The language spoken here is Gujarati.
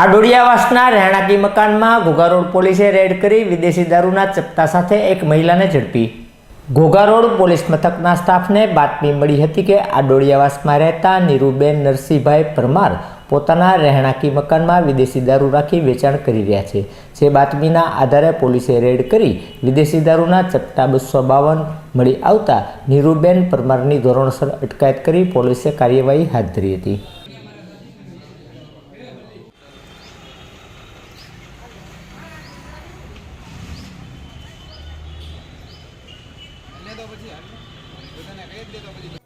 આ ડોડિયાવાસના રહેણાંકી મકાનમાં ઘોઘા રોડ પોલીસે રેડ કરી વિદેશી દારૂના ચપટા સાથે એક મહિલાને ઝડપી. ઘોઘા રોડ પોલીસ મથકના સ્ટાફને બાતમી મળી હતી કે આ ડોડિયાવાસમાં રહેતા નીરુબેન નરસિંહભાઈ પરમાર પોતાના રહેણાંકી મકાનમાં વિદેશી દારૂ રાખી વેચાણ કરી રહ્યા છે. જે બાતમીના આધારે પોલીસે રેડ કરી વિદેશી દારૂના ચપટા બસો બાવન મળી આવતા નીરુબેન પરમારની ધોરણસર અટકાયત કરી પોલીસે કાર્યવાહી હાથ ધરી હતી. दिए